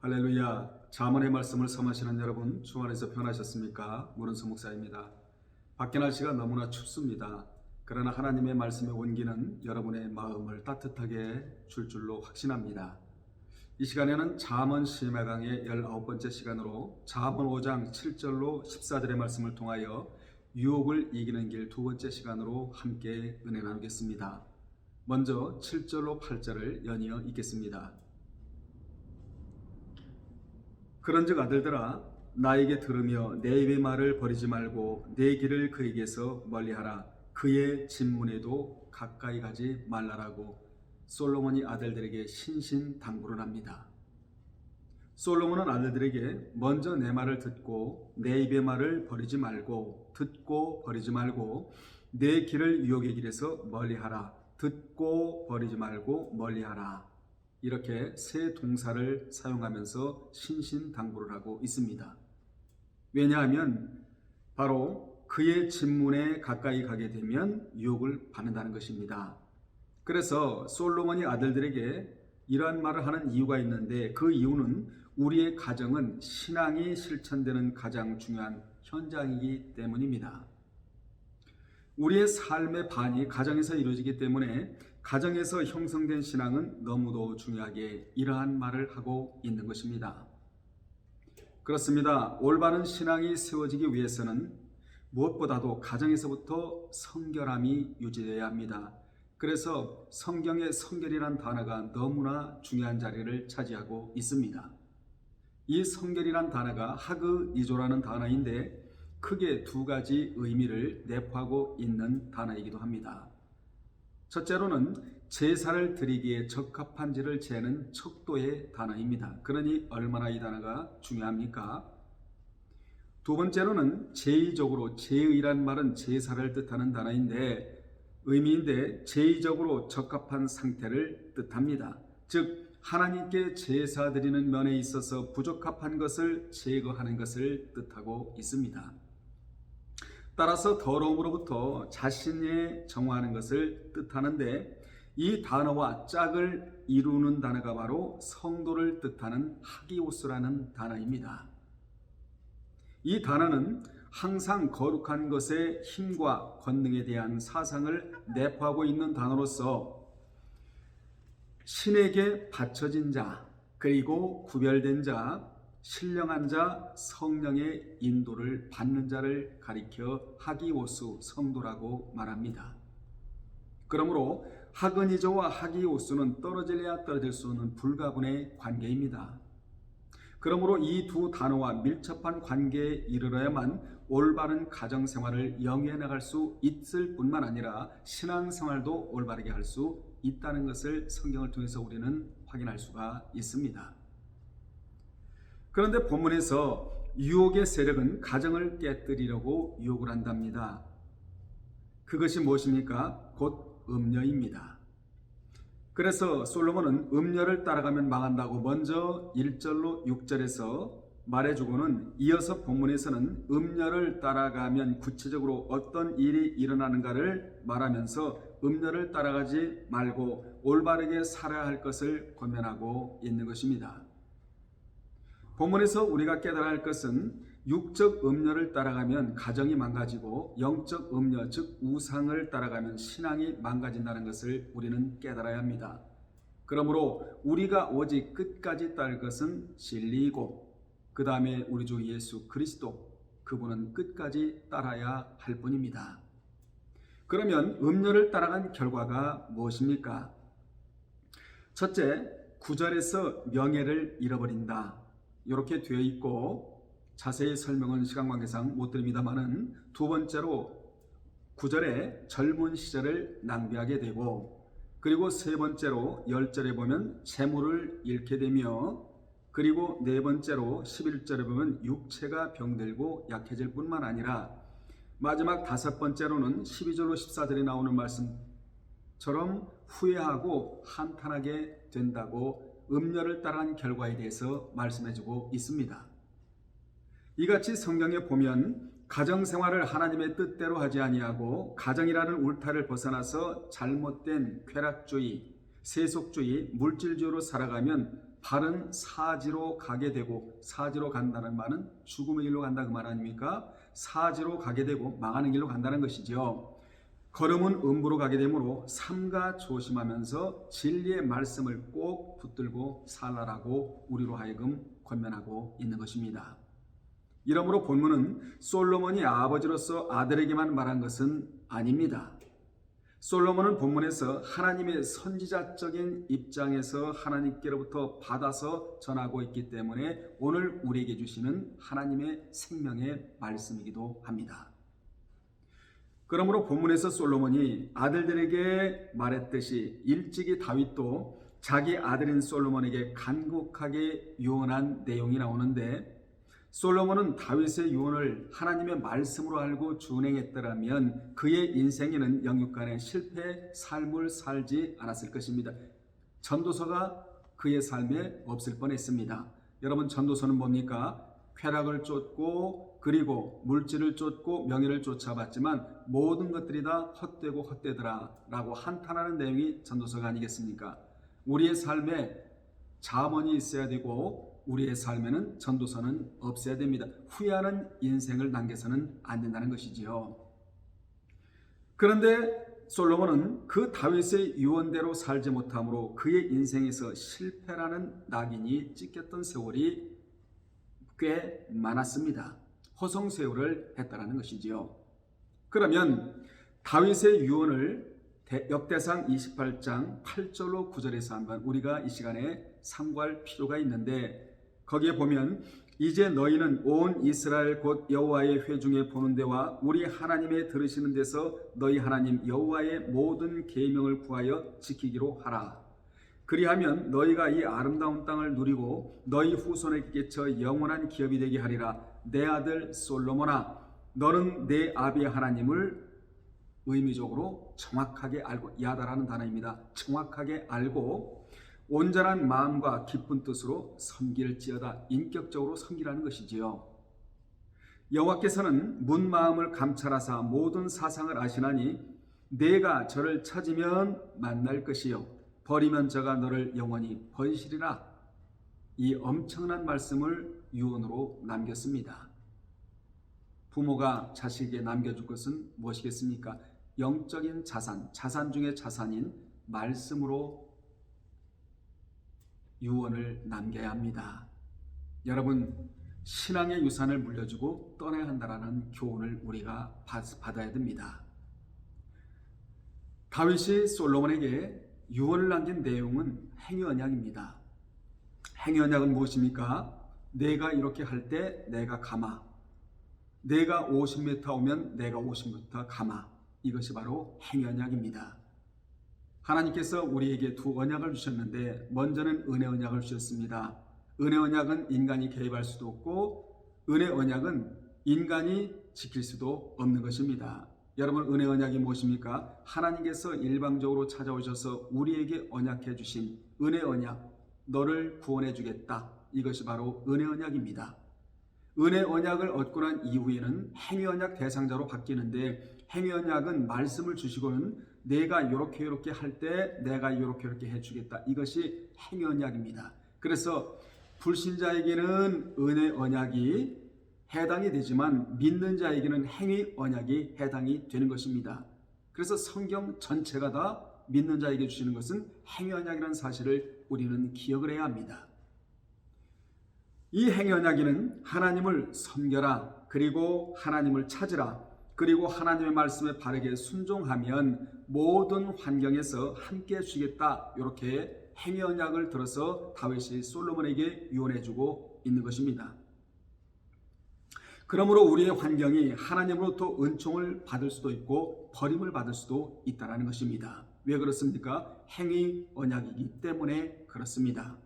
할렐루야. 자문의 말씀을 섬하시는 여러분, 주안에서 편하셨습니까? 문은수 목사입니다. 밖에 날씨가 너무나 춥습니다. 그러나 하나님의 말씀의 온기는 여러분의 마음을 따뜻하게 줄 줄로 확신합니다. 이 시간에는 잠언 심의 강의 19번째 시간으로 잠언 5장 7절로 14절의 말씀을 통하여 유혹을 이기는 길 두 번째 시간으로 함께 은혜 나누겠습니다. 먼저 7절로 8절을 연이어 읽겠습니다. 그런즉 아들들아 나에게 들으며 내 입의 말을 버리지 말고 내 길을 그에게서 멀리하라. 그의 진문에도 가까이 가지 말라라고 솔로몬이 아들들에게 신신 당부를 합니다. 솔로몬은 아들들에게 먼저 내 말을 듣고 내 입의 말을 버리지 말고 듣고 버리지 말고 내 길을 유혹의 길에서 멀리하라. 듣고 버리지 말고 멀리하라 이렇게 세 동사를 사용하면서 신신당부를 하고 있습니다. 왜냐하면 바로 그의 진문에 가까이 가게 되면 유혹을 받는다는 것입니다. 그래서 솔로몬이 아들들에게 이러한 말을 하는 이유가 있는데 그 이유는 우리의 가정은 신앙이 실천되는 가장 중요한 현장이기 때문입니다. 우리의 삶의 반이 가정에서 이루어지기 때문에 가정에서 형성된 신앙은 너무도 중요하게 이러한 말을 하고 있는 것입니다. 그렇습니다. 올바른 신앙이 세워지기 위해서는 무엇보다도 가정에서부터 성결함이 유지되어야 합니다. 그래서 성경의 성결이란 단어가 너무나 중요한 자리를 차지하고 있습니다. 이 성결이란 단어가 하그 이조라는 단어인데 크게 두 가지 의미를 내포하고 있는 단어이기도 합니다. 첫째로는 제사를 드리기에 적합한지를 재는 척도의 단어입니다. 그러니 얼마나 이 단어가 중요합니까? 두 번째로는 제의적으로 제의란 말은 제사를 뜻하는 단어인데 의미인데 제의적으로 적합한 상태를 뜻합니다. 즉 하나님께 제사 드리는 면에 있어서 부적합한 것을 제거하는 것을 뜻하고 있습니다. 따라서 더러움으로부터 자신의 정화하는 것을 뜻하는데 이 단어와 짝을 이루는 단어가 바로 성도를 뜻하는 하기오스라는 단어입니다. 이 단어는 항상 거룩한 것의 힘과 권능에 대한 사상을 내포하고 있는 단어로서 신에게 바쳐진 자, 그리고 구별된 자, 신령한 자, 성령의 인도를 받는 자를 가리켜 하기오수 성도라고 말합니다. 그러므로 하근이조와 하기오수는 떨어질래야 떨어질 수 없는 불가분의 관계입니다. 그러므로 이 두 단어와 밀접한 관계에 이르러야만 올바른 가정 생활을 영위해 나갈 수 있을 뿐만 아니라 신앙 생활도 올바르게 할 수 있다는 것을 성경을 통해서 우리는 확인할 수가 있습니다. 그런데 본문에서 유혹의 세력은 가정을 깨뜨리려고 유혹을 한답니다. 그것이 무엇입니까? 곧 음녀입니다. 그래서 솔로몬은 음녀를 따라가면 망한다고 먼저 1절로 6절에서 말해주고는 이어서 본문에서는 음녀를 따라가면 구체적으로 어떤 일이 일어나는가를 말하면서 음녀를 따라가지 말고 올바르게 살아야 할 것을 권면하고 있는 것입니다. 본문에서 우리가 깨달아야 할 것은 육적 음녀를 따라가면 가정이 망가지고 영적 음녀 즉 우상을 따라가면 신앙이 망가진다는 것을 우리는 깨달아야 합니다. 그러므로 우리가 오직 끝까지 따를 것은 진리이고 그 다음에 우리 주 예수 그리스도 그분은 끝까지 따라야 할 뿐입니다. 그러면 음녀를 따라간 결과가 무엇입니까? 첫째, 구절에서 명예를 잃어버린다. 이렇게 되어 있고 자세히 설명은 시간 관계상 못 드립니다만은 두 번째로 구절에 젊은 시절을 낭비하게 되고 그리고 세 번째로 열절에 보면 재물을 잃게 되며 그리고 네 번째로 11절에 보면 육체가 병들고 약해질 뿐만 아니라 마지막 다섯 번째로는 12절로 14절에 나오는 말씀처럼 후회하고 한탄하게 된다고 음녀를 따라한 결과에 대해서 말씀해주고 있습니다. 이같이 성경에 보면 가정 생활을 하나님의 뜻대로 하지 아니하고 가정이라는 울타를 벗어나서 잘못된 쾌락주의, 세속주의, 물질주의로 살아가면 바른 사지로 가게 되고 사지로 간다는 말은 죽음의 길로 간다 그 말 아닙니까? 사지로 가게 되고 망하는 길로 간다는 것이죠. 걸음은 음부로 가게 되므로 삼가 조심하면서 진리의 말씀을 꼭 붙들고 살라라고 우리로 하여금 권면하고 있는 것입니다. 이러므로 본문은 솔로몬이 아버지로서 아들에게만 말한 것은 아닙니다. 솔로몬은 본문에서 하나님의 선지자적인 입장에서 하나님께로부터 받아서 전하고 있기 때문에 오늘 우리에게 주시는 하나님의 생명의 말씀이기도 합니다. 그러므로 본문에서 솔로몬이 아들들에게 말했듯이 일찍이 다윗도 자기 아들인 솔로몬에게 간곡하게 유언한 내용이 나오는데 솔로몬은 다윗의 유언을 하나님의 말씀으로 알고 준행했더라면 그의 인생에는 영육간의 실패 삶을 살지 않았을 것입니다. 전도서가 그의 삶에 없을 뻔했습니다. 여러분 전도서는 뭡니까? 쾌락을 쫓고 그리고 물질을 쫓고 명예를 쫓아봤지만 모든 것들이 다 헛되고 헛되더라 라고 한탄하는 내용이 전도서가 아니겠습니까? 우리의 삶에 자문이 있어야 되고 우리의 삶에는 전도서는 없어야 됩니다. 후회하는 인생을 남겨서는 안 된다는 것이지요. 그런데 솔로몬은 그 다윗의 유언대로 살지 못함으로 그의 인생에서 실패라는 낙인이 찍혔던 세월이 꽤 많았습니다. 허송세월을 했다라는 것이지요. 그러면 다윗의 유언을 역대상 28장 8절로 9절에서 한번 우리가 이 시간에 상고할 필요가 있는데 거기에 보면 이제 너희는 온 이스라엘 곧 여호와의 회중에 보는 데와 우리 하나님의 들으시는 데서 너희 하나님 여호와의 모든 계명을 구하여 지키기로 하라. 그리하면 너희가 이 아름다운 땅을 누리고 너희 후손에게 끼쳐 영원한 기업이 되게 하리라. 내 아들 솔로몬아, 너는 내 아비 하나님을 의미적으로 정확하게 알고 야다라는 단어입니다. 정확하게 알고 온전한 마음과 기쁜 뜻으로 섬길지어다 인격적으로 섬기라는 것이지요. 여호와께서는 문 마음을 감찰하사 모든 사상을 아시나니 내가 저를 찾으면 만날 것이요 버리면 저가 너를 영원히 번시리라 이 엄청난 말씀을 유언으로 남겼습니다. 부모가 자식에게 남겨줄 것은 무엇이겠습니까? 영적인 자산, 자산 중의 자산인 말씀으로 유언을 남겨야 합니다. 여러분 신앙의 유산을 물려주고 떠나야 한다라는 교훈을 우리가 받아야 됩니다. 다윗이 솔로몬에게 유언을 남긴 내용은 행위 언약입니다. 행위 언약은 무엇입니까? 내가 이렇게 할 때 내가 가마. 내가 50m 오면 내가 50m 가마. 이것이 바로 행위 언약입니다. 하나님께서 우리에게 두 언약을 주셨는데 먼저는 은혜 언약을 주셨습니다. 은혜 언약은 인간이 개입할 수도 없고 은혜 언약은 인간이 지킬 수도 없는 것입니다. 여러분 은혜 언약이 무엇입니까? 하나님께서 일방적으로 찾아오셔서 우리에게 언약해 주신 은혜 언약, 너를 구원해 주겠다. 이것이 바로 은혜 언약입니다. 은혜 언약을 얻고 난 이후에는 행위 언약 대상자로 바뀌는데 행위 언약은 말씀을 주시고는 내가 이렇게 이렇게 할 때 내가 이렇게 이렇게 해주겠다. 이것이 행위 언약입니다. 그래서 불신자에게는 은혜 언약이 해당이 되지만 믿는 자에게는 행위 언약이 해당이 되는 것입니다. 그래서 성경 전체가 다 믿는 자에게 주시는 것은 행위 언약이라는 사실을 우리는 기억을 해야 합니다. 이 행위 언약에는 하나님을 섬겨라 그리고 하나님을 찾으라 그리고 하나님의 말씀에 바르게 순종하면 모든 환경에서 함께 해주시겠다. 이렇게 행위 언약을 들어서 다윗이 솔로몬에게 유언해주고 있는 것입니다. 그러므로 우리의 환경이 하나님으로부터 은총을 받을 수도 있고 버림을 받을 수도 있다는 것입니다. 왜 그렇습니까? 행위 언약이기 때문에 그렇습니다.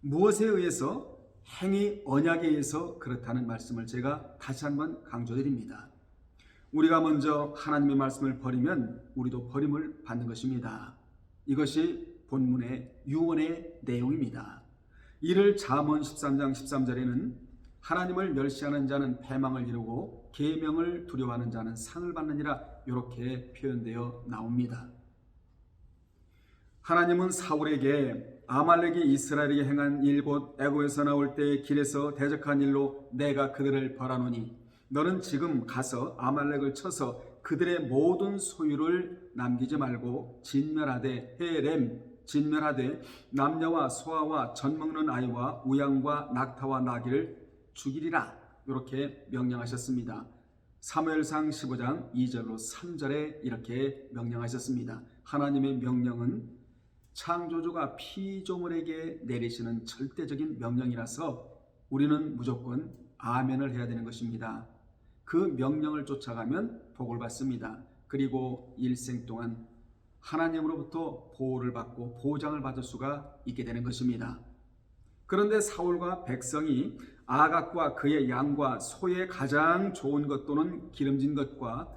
무엇에 의해서 행위 언약에 의해서 그렇다는 말씀을 제가 다시 한번 강조드립니다. 우리가 먼저 하나님의 말씀을 버리면 우리도 버림을 받는 것입니다. 이것이 본문의 유언의 내용입니다. 이를 잠언 13장 13절에는 하나님을 멸시하는 자는 패망을 이루고 계명을 두려워하는 자는 상을 받느니라 이렇게 표현되어 나옵니다. 하나님은 사울에게 아말렉이 이스라엘에게 행한 일 곧 애고에서 나올 때 길에서 대적한 일로 내가 그들을 벌하노니 너는 지금 가서 아말렉을 쳐서 그들의 모든 소유를 남기지 말고 진멸하되 헤렘 진멸하되 남녀와 소아와 젖 먹는 아이와 우양과 낙타와 나귀를 죽이리라 이렇게 명령하셨습니다. 사무엘상 15장 2절로 3절에 이렇게 명령하셨습니다. 하나님의 명령은 창조주가 피조물에게 내리시는 절대적인 명령이라서 우리는 무조건 아멘을 해야 되는 것입니다. 그 명령을 쫓아가면 복을 받습니다. 그리고 일생 동안 하나님으로부터 보호를 받고 보장을 받을 수가 있게 되는 것입니다. 그런데 사울과 백성이 아각과 그의 양과 소의 가장 좋은 것 또는 기름진 것과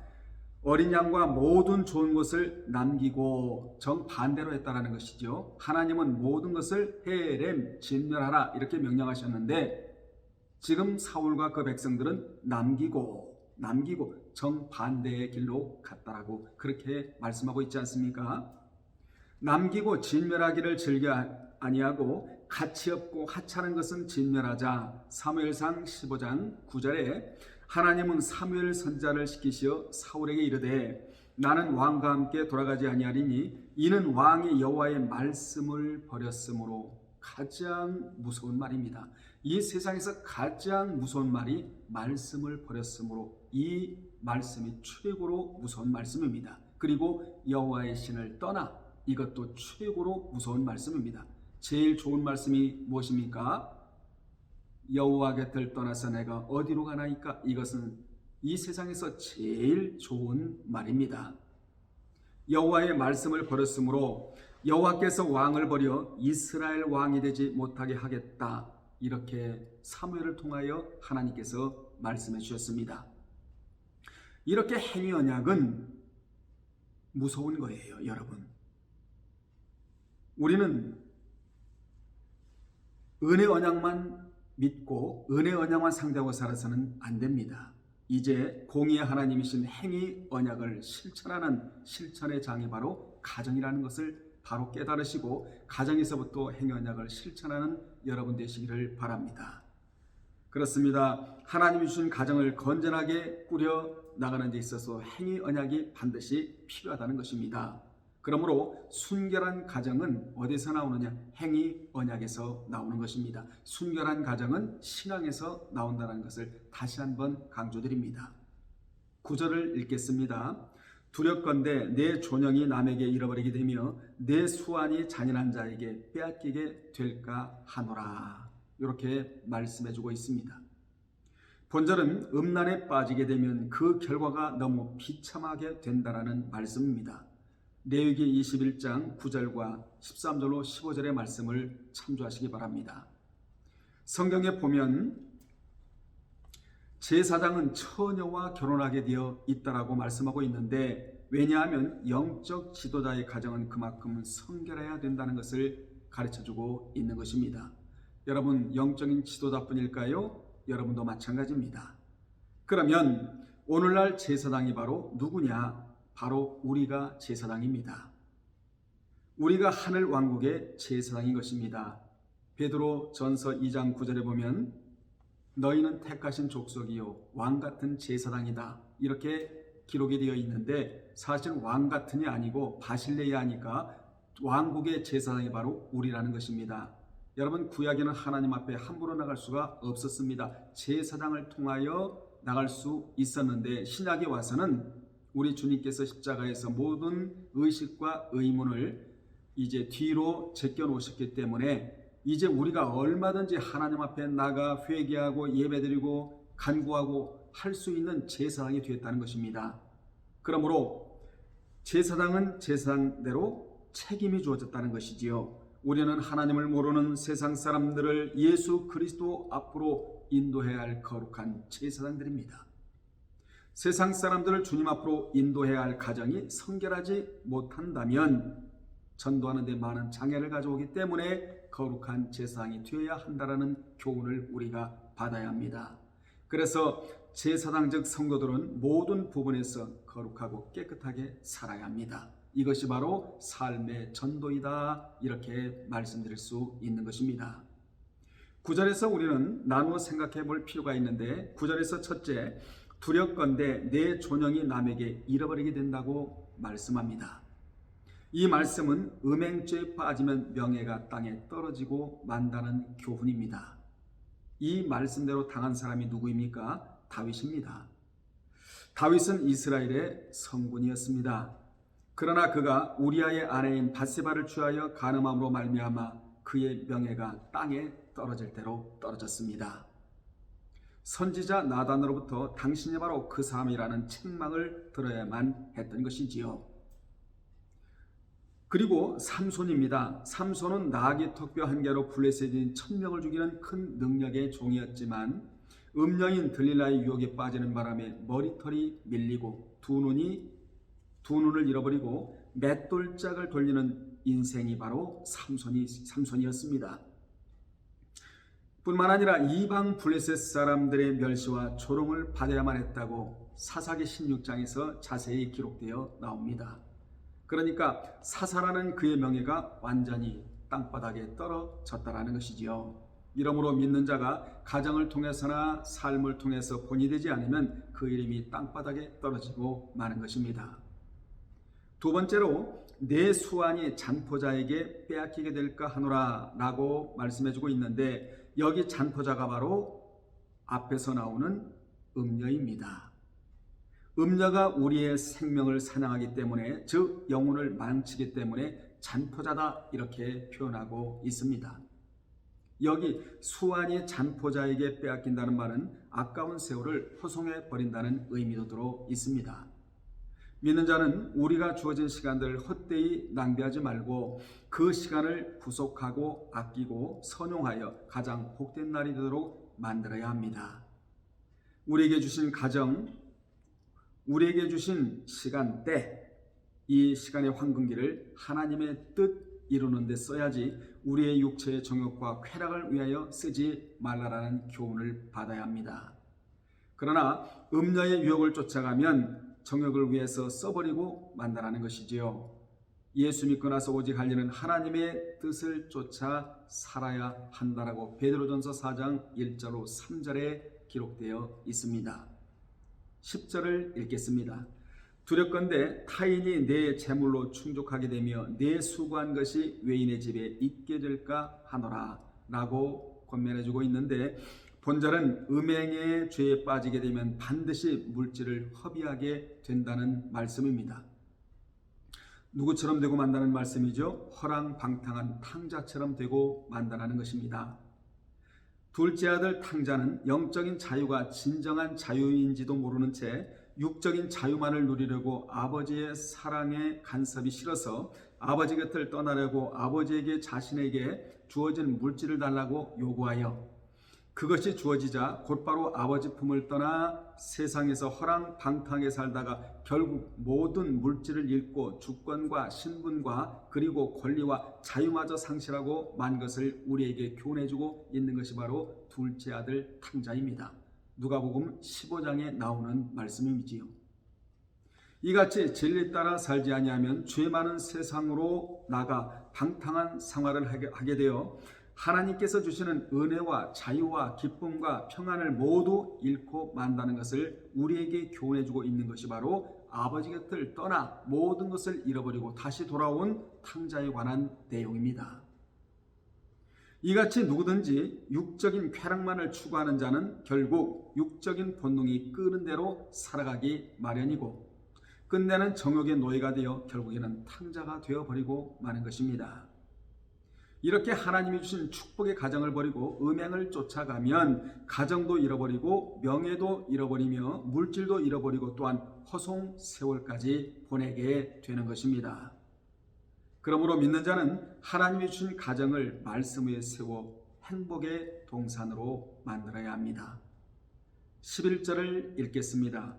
어린 양과 모든 좋은 것을 남기고 정반대로 했다라는 것이죠. 하나님은 모든 것을 헤렘 진멸하라 이렇게 명령하셨는데 지금 사울과 그 백성들은 남기고 남기고 정반대의 길로 갔다라고 그렇게 말씀하고 있지 않습니까? 남기고 진멸하기를 즐겨 아니하고 가치 없고 하찮은 것은 진멸하자 사무엘상 15장 9절에 하나님은 사무엘 선자를 시키시어 사울에게 이르되 나는 왕과 함께 돌아가지 아니하리니 이는 왕이 여호와의 말씀을 버렸으므로 가장 무서운 말입니다. 이 세상에서 가장 무서운 말이 말씀을 버렸으므로 이 말씀이 최고로 무서운 말씀입니다. 그리고 여호와의 신을 떠나 이것도 최고로 무서운 말씀입니다. 제일 좋은 말씀이 무엇입니까? 여호와 곁을 떠나서 내가 어디로 가나이까? 이것은 이 세상에서 제일 좋은 말입니다. 여호와의 말씀을 버렸으므로 여호와께서 왕을 버려 이스라엘 왕이 되지 못하게 하겠다. 이렇게 사무엘을 통하여 하나님께서 말씀해 주셨습니다. 이렇게 행위 언약은 무서운 거예요, 여러분. 우리는 은혜 언약만 믿고 은혜 언약만 상대하고 살아서는 안 됩니다. 이제 공의의 하나님이신 행위 언약을 실천하는 실천의 장이 바로 가정이라는 것을 바로 깨달으시고 가정에서부터 행위 언약을 실천하는 여러분 되시기를 바랍니다. 그렇습니다. 하나님이 주신 가정을 건전하게 꾸려 나가는 데 있어서 행위 언약이 반드시 필요하다는 것입니다. 그러므로 순결한 가정은 어디서 나오느냐? 행위 언약에서 나오는 것입니다. 순결한 가정은 신앙에서 나온다는 것을 다시 한번 강조드립니다. 구절을 읽겠습니다. 두렵건대 내 존영이 남에게 잃어버리게 되며 내 수완이 잔인한 자에게 빼앗기게 될까 하노라. 이렇게 말씀해 주고 있습니다. 본절은 음란에 빠지게 되면 그 결과가 너무 비참하게 된다라는 말씀입니다. 레위기 21장 9절과 13절로 15절의 말씀을 참조하시기 바랍니다. 성경에 보면 제사장은 처녀와 결혼하게 되어 있다라고 말씀하고 있는데 왜냐하면 영적 지도자의 가정은 그만큼 성결해야 된다는 것을 가르쳐 주고 있는 것입니다. 여러분 영적인 지도자뿐일까요? 여러분도 마찬가지입니다. 그러면 오늘날 제사장이 바로 누구냐? 바로 우리가 제사장입니다. 우리가 하늘 왕국의 제사장인 것입니다. 베드로 전서 2장 9절에 보면 너희는 택하신 족속이요 왕 같은 제사장이다. 이렇게 기록이 되어 있는데 사실 왕 같은이 아니고 바실레이아니까 왕국의 제사장이 바로 우리라는 것입니다. 여러분 구약에는 하나님 앞에 함부로 나갈 수가 없었습니다. 제사장을 통하여 나갈 수 있었는데 신약에 와서는 우리 주님께서 십자가에서 모든 의식과 의문을 이제 뒤로 제껴 놓으셨기 때문에 이제 우리가 얼마든지 하나님 앞에 나가 회개하고 예배드리고 간구하고 할 수 있는 제사장이 되었다는 것입니다. 그러므로 제사장은 제사장대로 책임이 주어졌다는 것이지요. 우리는 하나님을 모르는 세상 사람들을 예수 그리스도 앞으로 인도해야 할 거룩한 제사장들입니다. 세상 사람들을 주님 앞으로 인도해야 할 가정이 성결하지 못한다면 전도하는 데 많은 장애를 가져오기 때문에 거룩한 제사장이 되어야 한다라는 교훈을 우리가 받아야 합니다. 그래서 제사장적 성도들은 모든 부분에서 거룩하고 깨끗하게 살아야 합니다. 이것이 바로 삶의 전도이다. 이렇게 말씀드릴 수 있는 것입니다. 구절에서 우리는 나누어 생각해 볼 필요가 있는데 구절에서 첫째 두렵건대 내 존영이 남에게 잃어버리게 된다고 말씀합니다. 이 말씀은 음행죄에 빠지면 명예가 땅에 떨어지고 만다는 교훈입니다. 이 말씀대로 당한 사람이 누구입니까? 다윗입니다. 다윗은 이스라엘의 성군이었습니다. 그러나 그가 우리아의 아내인 바세바를 취하여 간음함으로 말미암아 그의 명예가 땅에 떨어질 대로 떨어졌습니다. 선지자 나단으로부터 당신이 바로 그 사람이라는 책망을 들어야만 했던 것이지요. 그리고 삼손입니다. 삼손은 나귀 턱뼈 한 개로 블레셋인 천명을 죽이는 큰 능력의 종이었지만 음녀인 들릴라의 유혹에 빠지는 바람에 머리털이 밀리고 두 눈이 두 눈을 잃어버리고 맷돌짝을 돌리는 인생이 바로 삼손이 삼손이었습니다. 뿐만 아니라 이방 블레셋 사람들의 멸시와 조롱을 받아야만 했다고 사사기 16장에서 자세히 기록되어 나옵니다. 그러니까 사사라는 그의 명예가 완전히 땅바닥에 떨어졌다라는 것이지요. 이러므로 믿는 자가 가정을 통해서나 삶을 통해서 본이 되지 않으면 그 이름이 땅바닥에 떨어지고 마는 것입니다. 두 번째로 내 수완이 잔포자에게 빼앗기게 될까 하노라 라고 말씀해주고 있는데 여기 잔포자가 바로 앞에서 나오는 음녀입니다. 음녀가 우리의 생명을 사냥하기 때문에 즉 영혼을 망치기 때문에 잔포자다 이렇게 표현하고 있습니다. 여기 수완이 잔포자에게 빼앗긴다는 말은 아까운 세월을 허송해 버린다는 의미도 들어 있습니다. 믿는 자는 우리가 주어진 시간들을 헛되이 낭비하지 말고 그 시간을 구속하고 아끼고 선용하여 가장 복된 날이 되도록 만들어야 합니다. 우리에게 주신 가정, 우리에게 주신 시간대, 이 시간의 황금기를 하나님의 뜻 이루는 데 써야지 우리의 육체의 정욕과 쾌락을 위하여 쓰지 말라라는 교훈을 받아야 합니다. 그러나 음녀의 유혹을 쫓아가면 정욕을 위해서 써버리고 만다라는 것이지요. 예수 믿고 나서 오직 할 일은 하나님의 뜻을 쫓아 살아야 한다라고 베드로전서 4장 1절로 3절에 기록되어 있습니다. 10절을 읽겠습니다. 두렵건대 타인이 내 재물로 충족하게 되며 내 수고한 것이 외인의 집에 있게 될까 하노라 라고 권면해주고 있는데 본절은 음행의 죄에 빠지게 되면 반드시 물질을 허비하게 된다는 말씀입니다. 누구처럼 되고 만다는 말씀이죠. 허랑방탕한 탕자처럼 되고 만다라는 것입니다. 둘째 아들 탕자는 영적인 자유가 진정한 자유인지도 모르는 채 육적인 자유만을 누리려고 아버지의 사랑에 간섭이 싫어서 아버지 곁을 떠나려고 아버지에게 자신에게 주어진 물질을 달라고 요구하여 그것이 주어지자 곧바로 아버지 품을 떠나 세상에서 허랑 방탕하게 살다가 결국 모든 물질을 잃고 주권과 신분과 그리고 권리와 자유마저 상실하고 만 것을 우리에게 교훈해주고 있는 것이 바로 둘째 아들 탕자입니다. 누가복음 15장에 나오는 말씀이지요. 이같이 진리 따라 살지 아니하면 죄 많은 세상으로 나가 방탕한 생활을 하게 되어 하나님께서 주시는 은혜와 자유와 기쁨과 평안을 모두 잃고 만다는 것을 우리에게 교훈해 주고 있는 것이 바로 아버지 곁을 떠나 모든 것을 잃어버리고 다시 돌아온 탕자에 관한 내용입니다. 이같이 누구든지 육적인 쾌락만을 추구하는 자는 결국 육적인 본능이 끄는 대로 살아가기 마련이고 끝내는 정욕의 노예가 되어 결국에는 탕자가 되어버리고 마는 것입니다. 이렇게 하나님이 주신 축복의 가정을 버리고 음행을 쫓아가면 가정도 잃어버리고 명예도 잃어버리며 물질도 잃어버리고 또한 허송 세월까지 보내게 되는 것입니다. 그러므로 믿는 자는 하나님이 주신 가정을 말씀 위에 세워 행복의 동산으로 만들어야 합니다. 11절을 읽겠습니다.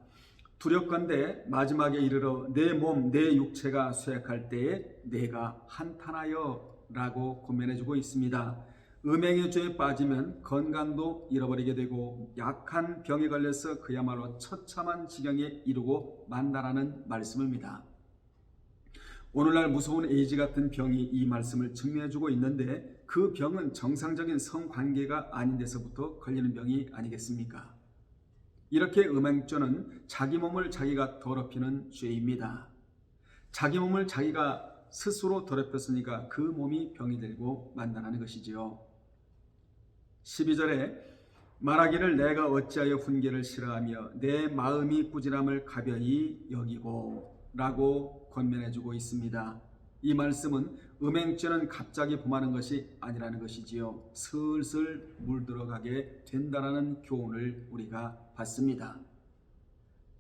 두렵건대 마지막에 이르러 내 몸, 내 육체가 쇠약할 때에 내가 한탄하여 라고 고면해주고 있습니다. 음행의 죄에 빠지면 건강도 잃어버리게 되고 약한 병에 걸려서 그야말로 처참한 지경에 이르고 만다라는 말씀입니다. 오늘날 무서운 에이즈 같은 병이 이 말씀을 증명해주고 있는데 그 병은 정상적인 성관계가 아닌 데서부터 걸리는 병이 아니겠습니까? 이렇게 음행죄는 자기 몸을 자기가 더럽히는 죄입니다. 자기 몸을 자기가 스스로 더럽혔으니까 그 몸이 병이 되고 만나는 것이지요. 12절에 말하기를 내가 어찌하여 훈계를 싫어하며 내 마음이 꾸지람을 가벼이 여기고 라고 권면해주고 있습니다. 이 말씀은 음행죄는 갑자기 범하는 것이 아니라는 것이지요. 슬슬 물들어가게 된다라는 교훈을 우리가 받습니다.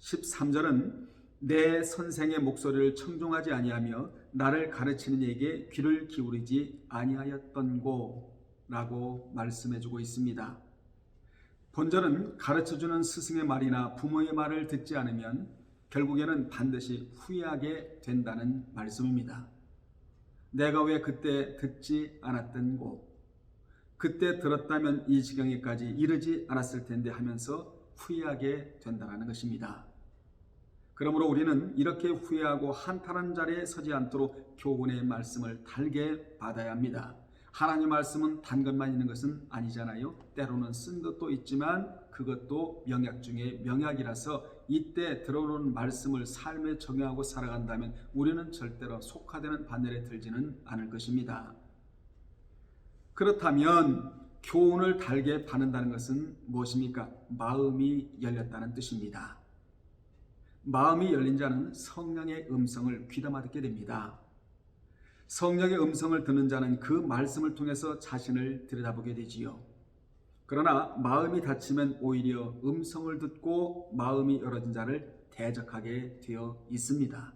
13절은 내 선생의 목소리를 청종하지 아니하며 나를 가르치는 이에게 귀를 기울이지 아니하였던고 라고 말씀해 주고 있습니다. 본절은 가르쳐 주는 스승의 말이나 부모의 말을 듣지 않으면 결국에는 반드시 후회하게 된다는 말씀입니다. 내가 왜 그때 듣지 않았던고 그때 들었다면 이 지경에까지 이르지 않았을 텐데 하면서 후회하게 된다는 것입니다. 그러므로 우리는 이렇게 후회하고 한탄한 자리에 서지 않도록 교훈의 말씀을 달게 받아야 합니다. 하나님 말씀은 단 것만 있는 것은 아니잖아요. 때로는 쓴 것도 있지만 그것도 명약 중에 명약이라서 이때 들어오는 말씀을 삶에 적용하고 살아간다면 우리는 절대로 속화되는 반열에 들지는 않을 것입니다. 그렇다면 교훈을 달게 받는다는 것은 무엇입니까? 마음이 열렸다는 뜻입니다. 마음이 열린 자는 성령의 음성을 귀담아 듣게 됩니다. 성령의 음성을 듣는 자는 그 말씀을 통해서 자신을 들여다보게 되지요. 그러나 마음이 닫히면 오히려 음성을 듣고 마음이 열어진 자를 대적하게 되어 있습니다.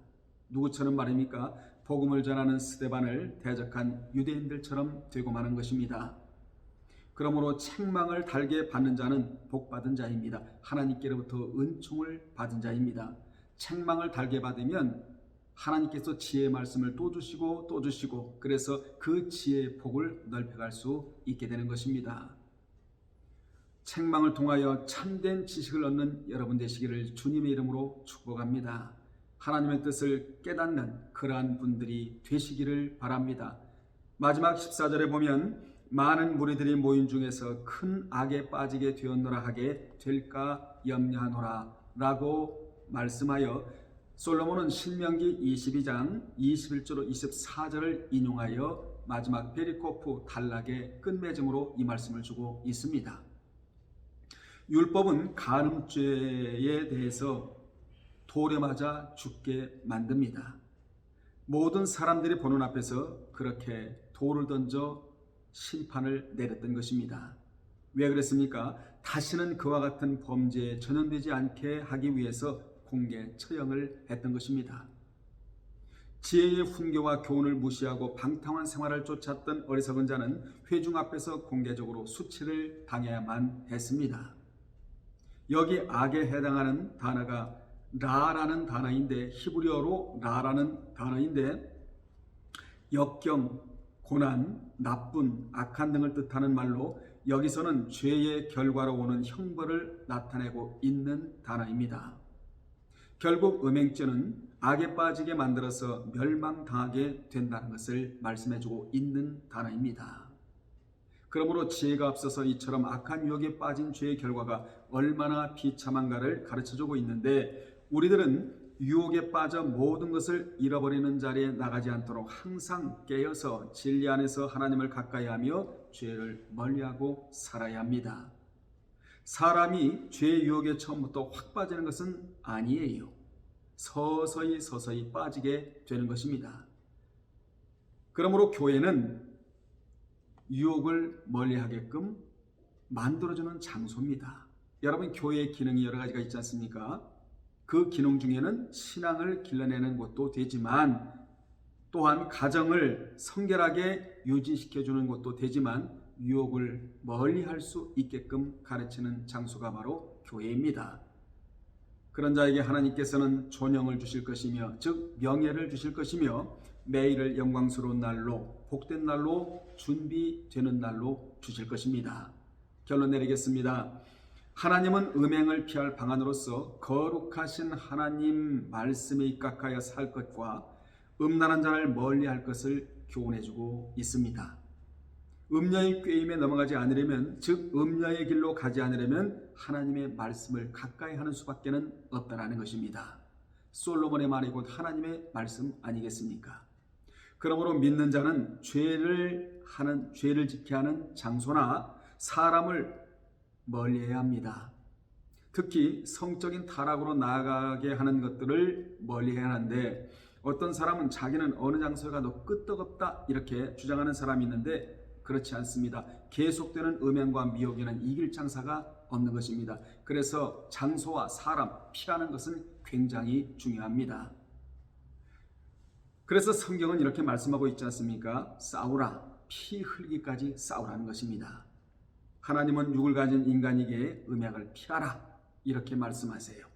누구처럼 말입니까? 복음을 전하는 스데반을 대적한 유대인들처럼 되고 마는 것입니다. 그러므로 책망을 달게 받는 자는 복 받은 자입니다. 하나님께로부터 은총을 받은 자입니다. 책망을 달게 받으면 하나님께서 지혜의 말씀을 또 주시고 또 주시고 그래서 그 지혜의 폭을 넓혀갈 수 있게 되는 것입니다. 책망을 통하여 참된 지식을 얻는 여러분 되시기를 주님의 이름으로 축복합니다. 하나님의 뜻을 깨닫는 그러한 분들이 되시기를 바랍니다. 마지막 14절에 보면 많은 무리들이 모인 중에서 큰 악에 빠지게 되었노라 하게 될까 염려하노라 라고 말씀하여 솔로몬은 신명기 22장 21절로 24절을 인용하여 마지막 베리코프 단락의 끝맺음으로 이 말씀을 주고 있습니다. 율법은 간음죄에 대해서 돌에 맞아 죽게 만듭니다. 모든 사람들이 보는 앞에서 그렇게 돌을 던져 심판을 내렸던 것입니다. 왜 그랬습니까? 다시는 그와 같은 범죄에 전염되지 않게 하기 위해서 공개 처형을 했던 것입니다. 지혜의 훈계와 교훈을 무시하고 방탕한 생활을 쫓았던 어리석은 자는 회중 앞에서 공개적으로 수치를 당해야만 했습니다. 여기 악에 해당하는 단어가 라라는 단어인데 히브리어로 라라는 단어인데 역경, 고난, 나쁜, 악한 등을 뜻하는 말로 여기서는 죄의 결과로 오는 형벌을 나타내고 있는 단어입니다. 결국 음행죄는 악에 빠지게 만들어서 멸망당하게 된다는 것을 말씀해주고 있는 단어입니다. 그러므로 지혜가 앞서서 이처럼 악한 유혹에 빠진 죄의 결과가 얼마나 비참한가를 가르쳐주고 있는데 우리들은 유혹에 빠져 모든 것을 잃어버리는 자리에 나가지 않도록 항상 깨어서 진리 안에서 하나님을 가까이 하며 죄를 멀리하고 살아야 합니다. 사람이 죄의 유혹에 처음부터 확 빠지는 것은 아니에요. 서서히 서서히 빠지게 되는 것입니다. 그러므로 교회는 유혹을 멀리하게끔 만들어주는 장소입니다. 여러분 교회의 기능이 여러 가지가 있지 않습니까? 그 기능 중에는 신앙을 길러내는 것도 되지만 또한 가정을 성결하게 유지시켜주는 것도 되지만 유혹을 멀리 할 수 있게끔 가르치는 장소가 바로 교회입니다. 그런 자에게 하나님께서는 존영을 주실 것이며 즉 명예를 주실 것이며 매일을 영광스러운 날로 복된 날로 준비되는 날로 주실 것입니다. 결론 내리겠습니다. 하나님은 음행을 피할 방안으로서 거룩하신 하나님 말씀에 입각하여 살 것과 음란한 자를 멀리 할 것을 교훈해주고 있습니다. 음녀의 꾀임에 넘어가지 않으려면 즉 음녀의 길로 가지 않으려면 하나님의 말씀을 가까이 하는 수밖에는 없다라는 것입니다. 솔로몬의 말이 곧 하나님의 말씀 아니겠습니까? 그러므로 믿는 자는 죄를 하는 죄를 지켜야 하는 장소나 사람을 멀리해야 합니다. 특히 성적인 타락으로 나아가게 하는 것들을 멀리해야 하는데 어떤 사람은 자기는 어느 장소에 가도 끄떡없다 이렇게 주장하는 사람이 있는데 그렇지 않습니다. 계속되는 음행과 미혹에는 이길 장사가 없는 것입니다. 그래서 장소와 사람 피하는 것은 굉장히 중요합니다. 그래서 성경은 이렇게 말씀하고 있지 않습니까? 싸우라 피 흘기까지 싸우라는 것입니다. 하나님은 육을 가진 인간에게 음행을 피하라 이렇게 말씀하세요.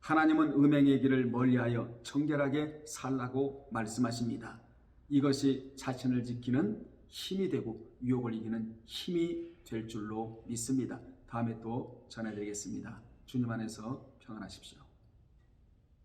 하나님은 음행의 길을 멀리하여 정결하게 살라고 말씀하십니다. 이것이 자신을 지키는 힘이 되고 유혹을 이기는 힘이 될 줄로 믿습니다. 다음에 또 전해드리겠습니다. 주님 안에서 평안하십시오.